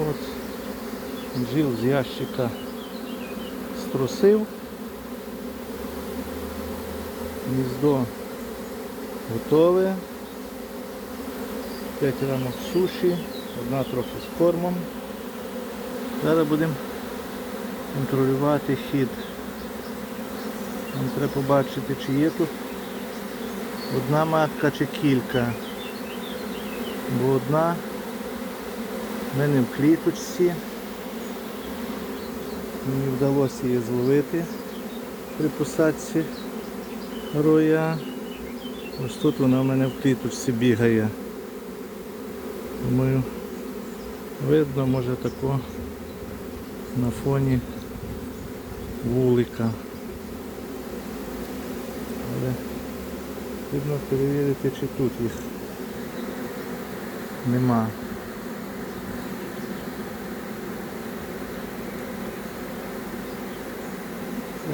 От. Бджіл з ящика струсив. Гніздо готове. 5 рамок суші, одна трохи з кормом. Зараз будемо контролювати хід. Нам треба побачити, чи є тут одна матка чи кілька. Бо одна в мене в кліточці. Мені вдалося її зловити при посадці роя. Ось тут вона в мене в кліточці бігає. Думаю, видно, може тако на фоні вулика. Але потрібно перевірити, чи тут їх нема.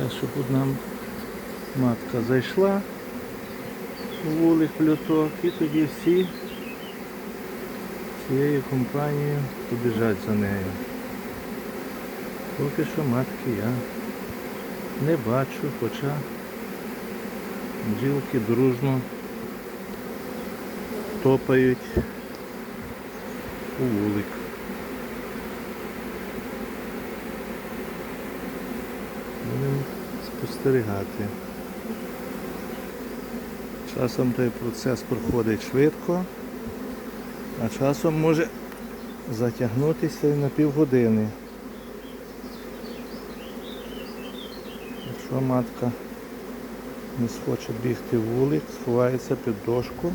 Щоб одна матка зайшла у вулик люток і тоді всі цією компанією побіжать за нею. Поки що матки я не бачу, хоча бджілки дружно топають у вулик. Будемо спостерігати. Часом той процес проходить швидко, а часом може затягнутися і на півгодини. Якщо матка не схоче бігти в вулик, сховається під дошку,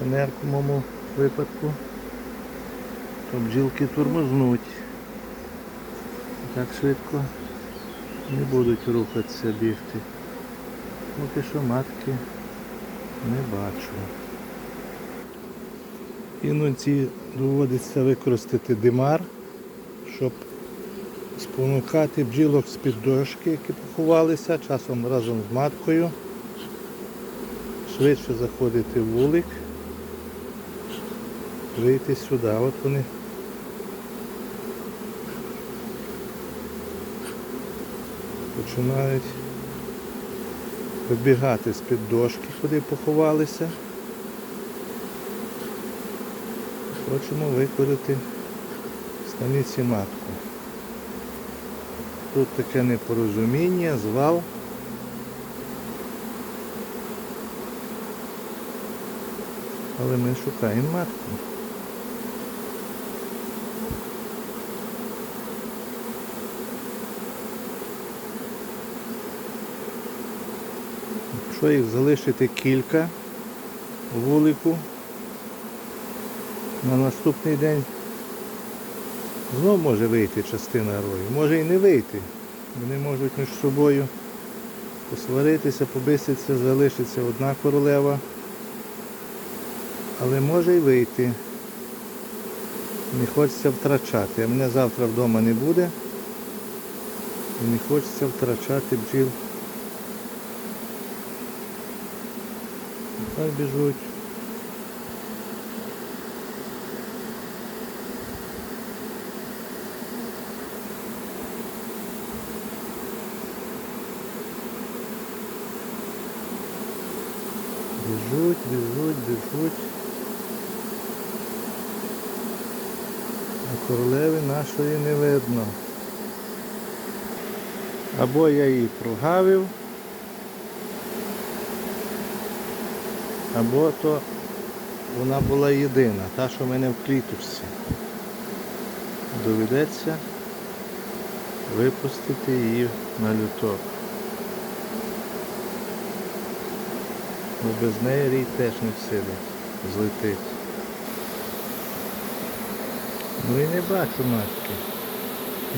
в енергомому випадку, то бджілки тормознуть. Так швидко не будуть рухатися бігти. Поки що матки не бачу. Іноді доводиться використати димар, щоб спонукати бджілок з-під дошки, які поховалися, часом разом з маткою. Швидше заходити в вулик, вийти сюди. От вони починають вибігати з-під дошки, куди поховалися. Хочемо викорити станиці матку. Тут таке непорозуміння, звал. Але ми шукаємо матку. Якщо їх залишити кілька вулику, на наступний день знов може вийти частина рою, може і не вийти. Вони можуть між собою посваритися, побиситися, залишиться одна королева, але може й вийти. Не хочеться втрачати. А мене завтра вдома не буде. І не хочеться втрачати бджіл. Хай біжуть. Біжуть, біжуть, біжуть. А королеви нашої не видно. Або я її прогавив, або то вона була єдина, та, що в мене в кліточці. Доведеться випустити її на люток. Бо без неї рій теж не всидить, злетить. Ну і не бачу матки.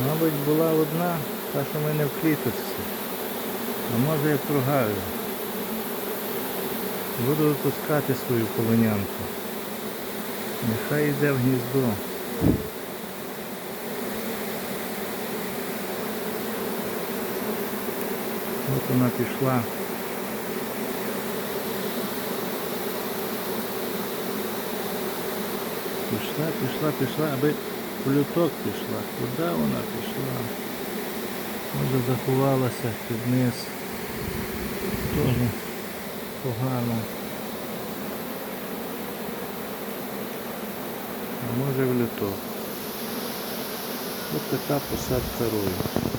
Мабуть, була одна, та, що в мене в кліточці. А може я прогавив. Буду випускати свою полонянку. Нехай йде в гніздо. От вона пішла. Пішла, пішла, пішла, аби В люток пішла. Куди вона пішла? Може заховалася під низ. Тоже погано. А може в люток. Ось така посадка рою.